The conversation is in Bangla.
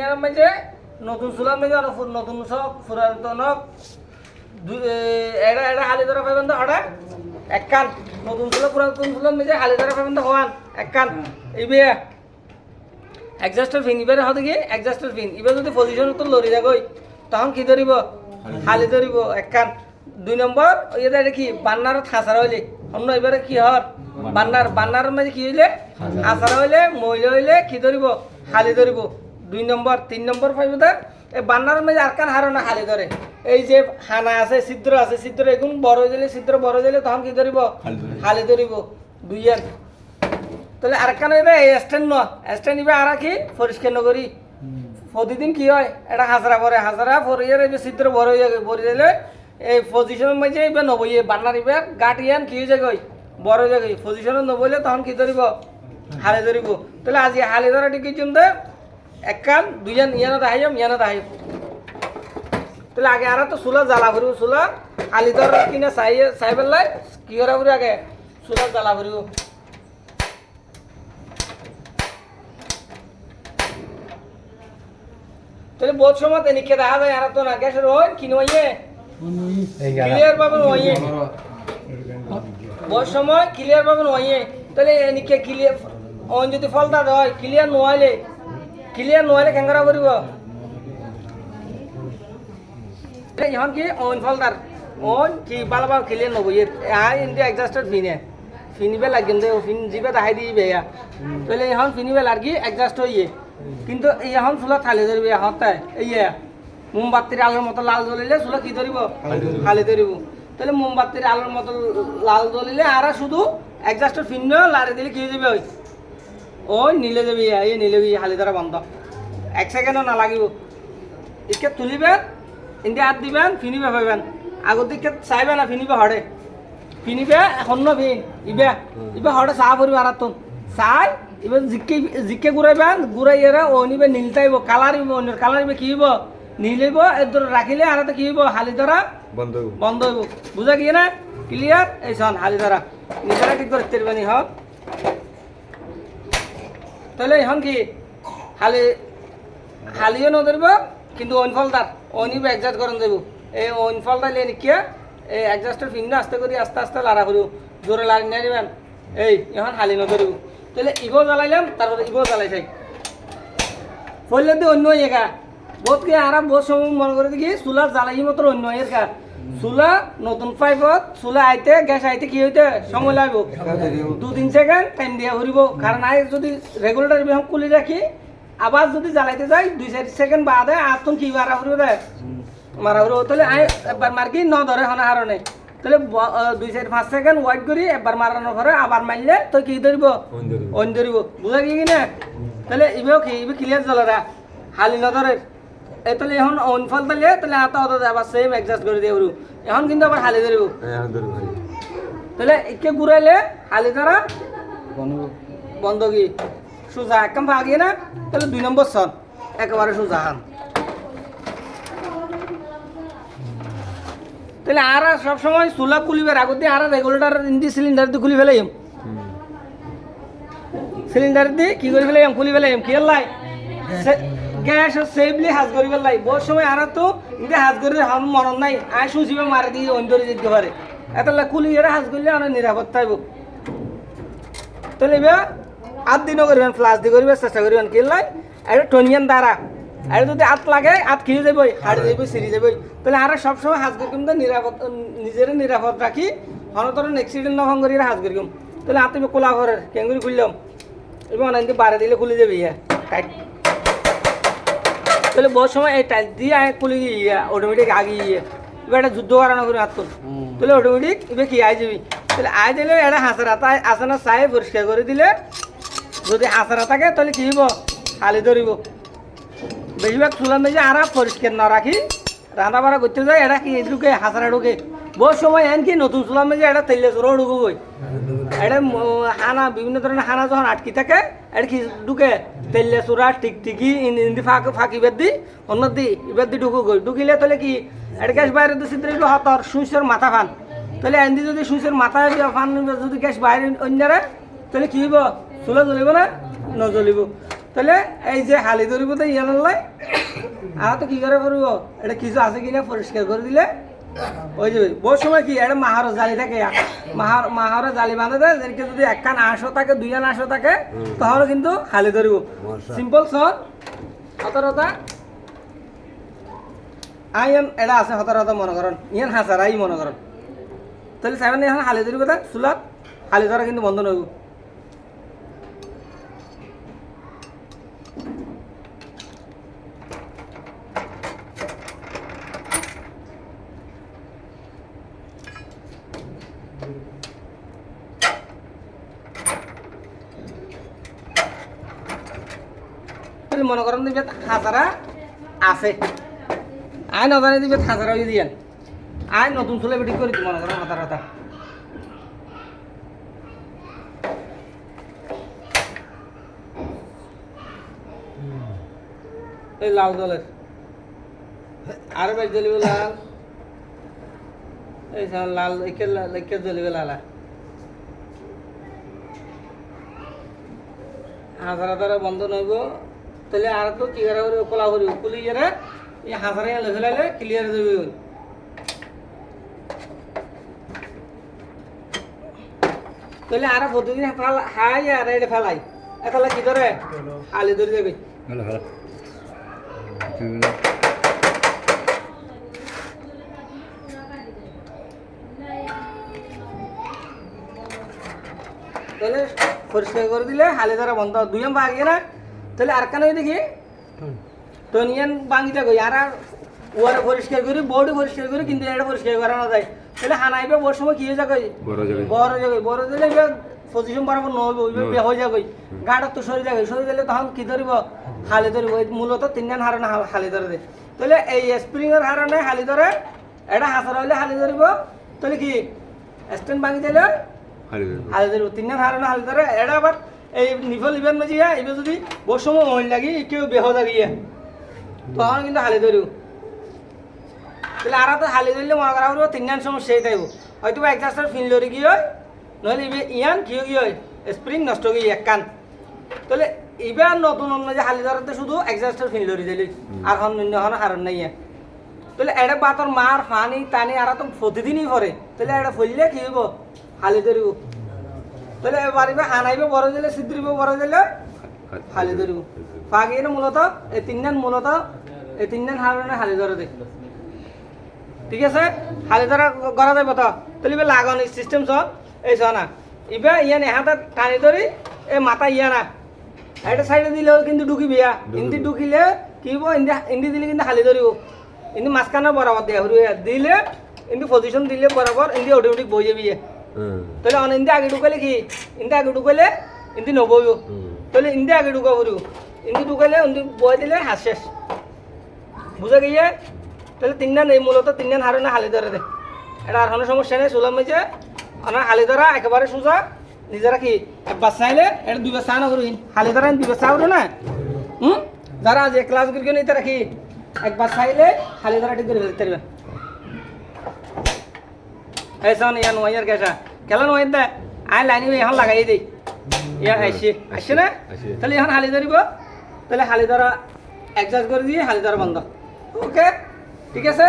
ইন্ডিয়ার মাঝে নতুন মাঝে আর নতুন সব পুরাতন এটা এটা হালি ধরা পাবেন তো হঠাৎ এক কান। নতুন চুলা পুরাতন চুলার মাঝে হালি ধরা পাবেন তো হওয়ান। এক কান। এই বিয়ে। এক্সাস্টার ফিন এবারে হতে গিয়ে এক্সাস্টার ফিন এবার যদি পজিশন তো লড়ি যাগই তখন কি ধরিব? হালি ধরিব এক কান। দুই নম্বর এটা এটা কি বান্নার থাসার হইলে। অন্য এবারে কি হর বান্নার। বান্নার মাঝে কি হইলে? হাসার হইলে মহিলা হইলে কি ধরিব? হালি ধরিব। দুই নম্বর তিন নম্বর তার এই বান্নার মাঝে আর কান হারো না হালি ধরে। এই যে হানা আছে ছিদ্র আছে ছিদ্র এগুন বড় হয়ে গেলে ছিদ্র বড় হয়ে গেলে তখন কি ধরিব? হালি ধরিব। দুই আর তাহলে আর কেন এটা এই স্ট্যান্ড ন। স্ট্যান্ড নিবে আর কি পরিষ্কার নগরী। প্রতিদিন কি হয়? এটা হাজরা পরে হাজরা পরে এর এই চিত্র বড় হয়ে যাবে পরে দিলে এই পজিশনের মাঝে এবার নবই। বান্নার এবার গাট ইয়ান কি হয়ে যাবে বড় হয়ে যাবে পজিশনে নবইলে তখন কি ধরিব? হালে ধরিব। তাহলে আজি হালে ধরা টিকি চিন্তা এক কান দুইজন ইয়ানত আহিম ইয়ানত আহিম তাহলে আগে আর তো চুলা জ্বালা ভরিব চুলা আলি ধর কিনে চাই চাই পেলাই কি করা ভরি আগে? চুলা জ্বালা ভরিব তাহলে বহুত সময় তেনেকে দেখা যায় আর তো না গ্যাসের ওই কিনে ওইয়ে ক্লিয়ার পাবেন ওইয়ে বহুত সময় ক্লিয়ার পাবেন ওইয়ে তাহলে এনেকে ক্লিয়ার অন যদি ফলতা হয় ক্লিয়ার নোয়াইলে ক্লিয়ার নোয়াইলে কেঙ্গারা করিব এখন কি অন ফলদার অন কি বালা বাল ক্লিয়ার নবই আর ইন্দি এক্সাস্টার ফিনে ফিনিবে লাগেন দে ফিন জিবে দেখাই দিই বেয়া তাহলে এখন ফিনিবে লাগি এক্সাস্ট হইয়ে কিন্তু এখন চুলা থালি ধরবে এখন তাই ইয়ে মোমবাতির আলোর মতো লাল জ্বলিলে চুলা কি ধরিব খালি ধরিব তাহলে মোমবাতির আলোর মতো লাল জ্বলিলে আর শুধু এক্সাস্টার ফিন লারে দিলে কি হয়ে যাবে ওই ওই নিলে যাবি এই নিলে হালি দ্বারা বন্ধ। এক সেকেন্ডও না লাগিব ইকে তুলিবেন ইন্দি হাত দিবেন ফিনিবে পাইবেন আগর দিকে চাইবে না ফিনিবে হরে ফিনিবে এখন ন ফিন ইবে। ইবে হরে চাহ পরিবে আর তুন চাই ইবে জিকে জিকে ঘুরাইবেন ঘুরাই এরা ও নিবে নীলতাইব কালার ইব অন্যের কালার ইবে কি হইব? নীলিব এর রাখিলে আর কি হইব? হালি ধরা বন্ধ হইব। বন্ধ হইব। বুঝা গিয়ে না ক্লিয়ার এই শোন হালি ধরা নিজেরা ঠিক করতে পারবেনি হক তাহলে এখন কি? হালি হালিও নধরব কিন্তু অইন ফলদার অইনিব একজাস্ট করন যাব। এই অইন ফলটা লিয়ে নিকিয়া এই একজাস্টের ফিঙ্গা আস্তে করে আস্তে আস্তে লাড়া করিব জোরে লাড়ি নিয়ে দিবেন এই, এখন হালি নধরিব তাহলে ইবো জ্বালাইলাম তারপরে ইবো জ্বালাই চাই। ফলে দিয়ে অন্য একা বহুত কি আরাম বহুত সময় মনে করে দেখি চুলা জ্বালাই মতো অন্য এর কা চুলা নতুন পাইপত চুলা আইতে গ্যাস আইতে কি হইতে? সময় লাগব। দুদিন সেকেন্ড টাইম দিয়া ঘুরিব কারণ আই যদি রেগুলেটর বিহম খুলি রাখি আবার যদি জ্বালাইতে যাই দুই চার সেকেন্ড বাদে আতন কি মারা ঘুরিব দেয় মারা ঘুরিব তাহলে আই একবার মার্কি ন ধরে হনা হারণে তাহলে দুই চার পাঁচ সেকেন্ড ওয়াইট করি একবার মারানোর পরে আবার মারলে তো কি ধরিব অন ধরিব। বুঝা গিয়ে কিনা তাহলে ইবেও কি ইবে ক্লিয়ার জ্বলারা হালি এই তাহলে এখন অন ফল তাহলে তাহলে আতা অত আবার সেম অ্যাডজাস্ট করে দিয়ে এখন কিন্তু আবার হালি ধরিব হ্যাঁ, এখন ধরিব ভাই। তাহলে একে ঘুরাইলে হালি দ্বারা বন্ধ। কি? সোজা একদম ভাগিয়ে না তাহলে দুই নম্বর সন একেবারে সোজা হান। তাহলে আর সবসময় চুলা খুলিবার আগত দিয়ে আর রেগুলেটার ইন্দি সিলিন্ডার দিয়ে খুলি ফেলাইম। সিলিন্ডার দিয়ে কি করে ফেলাইম খুলি ফেলাইম কি লাই? গ্যাস সেফলি হাজ করি ফেলাই বহুত সময় আর তো ইন্দে হাজ করি হাম মরণ নাই। আই সুচিবে মারি দিয়ে অন্তরে যেতে পারে। এটা খুলি এরা হাজ করলে অনেক নিরাপদ থাকব তাহলে এবার আট দিনও করবেন ফ্লাস দিয়ে করবেন, চেষ্টা করবেন, কি লাই? এটা টনিয়ান দ্বারা। আর যদি আত লাগে আত খেয়ে যাবই হাড়ি যাবই সিঁড়ি যাবই তাহলে আর সবসময় হাজ করি নিরাপদ নিজের নিরাপদ রাখি। অনতরণ অ্যাক্সিডেন্ট নহং করি হাজ করি তাহলে আত কোলা ঘরের কেঙ্গুরি খুললাম। এবং অনেক বারে দিলে খুলে যাবে ইয়া টাইট। তাহলে বহুত সময় এই টাইট দিয়ে খুলে গিয়ে অটোমেটিক আগে গিয়ে এবার একটা যুদ্ধ করানো করে হাত তাহলে অটোমেটিক এবার কি আয় যাবি। তাহলে আয় দিলে এটা হাসারা তাই আসে না চাই পরিষ্কার করে দিলে যদি হাসারা থাকে তাহলে কি হইব? হালি ধরিব। বেশিরভাগ চুলার মেজে আর পরিষ্কার না রাখি রান্না বাড়া করতে যায় এটা কি ঢুকে হাসারা ঢুকে। বহুত সময় এন কি নতুন চুলার মেজে এটা তেলে চোরও ঢুকবই। হানা বিভিন্ন ধরনের হানা যখন আটকি থাকে এটা কি ঢুকে, তেলে চোরা, টিকটিকি ইন্দি ফাঁক, ফাঁকি বেদ দি অন্য দি এবার দি ঢুকু গই। ঢুকিলে তাহলে কি এটা গ্যাস বাইরে দিচ্ছে একটু হাতর মাথা ফান। তাহলে এন্দি যদি সুইচের মাথা ফান, যদি গ্যাস বাইরে অন্যরা, তাহলে কি হইব? চুলা জ্বলিব না? নজ্বলিব। তাহলে এই যে হালি ধরিব তো ইয়ান লাই আর তো কি করে করব এটা কিছু আছে কিনা পরিষ্কার করে দিলে? ওই যে বহু সময় কি এটা মাহার জালি থাকে? মাহার মাহার জালি বাঁধে দেয় যেদিকে যদি একখান আঁশো থাকে দুই আন আঁশো থাকে তাহলে কিন্তু হালি ধরিব। সিম্পল সর হতরতা আইন এটা আছে হতরতা মনে করেন। ইয়ান হাসারাই মনে করেন। তাহলে সাইবেন এখন হালি ধরিব চুলাত হালি ধরা কিন্তু বন্ধ নইব। তাহলে মনে করেন দিবে হাজারা আছে। আই নজানে দিবে হাজারা হয়ে দিয়েন। আই নতুন চুলে বেটি করে মনে করেন হাতার হাতা এই লাল দলের। আর ভাই জ্বলিবে লাল। এই সব লাল একে একে জ্বলিবে লালা হাজার হাজার বন্ধ নইব তাহলে আর তো কি করে করিব কলা করিব কুলি গেলে এই হাজারে লেখে লাইলে ক্লিয়ার যাবে। তাহলে আর প্রতিদিন হাই আর এটা ফেলাই। একালা কি ধরে? আলি ধরে যাবে। তাহলে পরিষ্কার করে দিলে হালি ধরা বন্ধ। দুই নম্বর আগে না? তাহলে আর কেন দেখি তো নিয়েন বাঙ্গিতে কই আর ওয়ারে পরিষ্কার করি বোর্ডে পরিষ্কার করি কিন্তু এটা পরিষ্কার করানো যায় তাহলে হানাইবে বড় সময় কি হয়ে যাবে বড় জায়গায় বড় যাবে বড় দিলে পজিশন বরাবর নহবে ওইভাবে নয়। বে হয়ে যাবে গাটা তো সরে যাবে সরে দিলে তখন কি ধরিব? হালি ধরিব মূলত তিনজন হারানো হালি ধরে দেয় তাহলে এই স্প্রিংয়ের হারানে হালি ধরে এটা হাসার হইলে হালি ধরিব। তাহলে কি? স্ট্যান্ড ভাঙি দিলে হালি ধরিব। তিনজন হারানো হালি ধরে এটা আবার এই নিফল ইভেন মাঝিয়া এবার যদি বহু সময় মহিল লাগি কেউ বেহ লাগিয়ে তখন কিন্তু হালি ধরিব তাহলে আর তো হালি ধরলে মনে করা হলো তিনজন সমস্যা এই থাকব। হয়তো বা একজাস্টার ফিন লরি কি হয় নহলে ইবে ইয়ান কি কি হয় স্প্রিং নষ্ট গিয়ে এক কান তাহলে এবার নতুন অন্য যে হালি ধরাতে শুধু একজাস্টার ফিন লরি দিলি আর হন অন্য হন হারণ নাই ইয়া। তাহলে এটা বাতর মার ফানি টানি আর তো প্রতিদিনই করে তাহলে এটা ফললে কি হইব হালি ধরিব তাহলে বাড়িবে হানাইবে বড় দিলে সিদ্রিব বড় দিলে হালি ধরিব। ফাগিয়ে মূলত এই তিনজন মূলত এই তিনজন হারণে হালি ধরে দেখ। ঠিক আছে? হালি ধরা করা যাবে তো? তাহলে এবার লাগান সিস্টেম সব এই চ না। এবার ইয়ান এহাতে টানি ধরি এই মাথা ইয়া না। এটা সাইডে দিলেও কিন্তু ঢুকিবি ইয়া। ইন্দি ঢুকিলে কি হব ইন্দি ইন্দি দিলে কিন্তু হালি ধরিব। ইন্দি মাঝখানে বরাবর দেয়া দিলে ইন্দি পজিশন দিলে বরাবর ইন্দি অটোমেটিক বই যাবি। তাহলে অন ইন্দি আগে ঢুকালে কি ইন্দি আগে ঢুকালে ইন্দি নবইব তাহলে ইন্দি আগে ঢুকা হরু ইন্দি ঢুকালে ইন্দি বই দিলে হাত শেষ বুঝা গিয়ে তাহলে তিনজন এই মূলত তিনজন হারে না হালি ধরে দে এটা আর কোনো সমস্যা নেই সুলাম মেজে আমার হালি ধরা একেবারে সোজা নিজেরা কি একবার চাইলে এটা দুইবার চা না করুন হালি ধরা দুইবার চা করো না হুম যারা যে ক্লাস করি নিতে রাখি একবার চাইলে হালি ধরা ঠিক করে ফেলতে পারবে এই শোন ইয়া নোয়াইয়ার কেসা কেলা নোয়াই দে। আই লাইনি এখন লাগাই দেই ইয়া আইসি আসছে না। তাহলে এখন হালি ধরিব তাহলে হালি ধরা অ্যাডজাস্ট করে দিয়ে হালি ধরা বন্ধ। ওকে ঠিক আছে?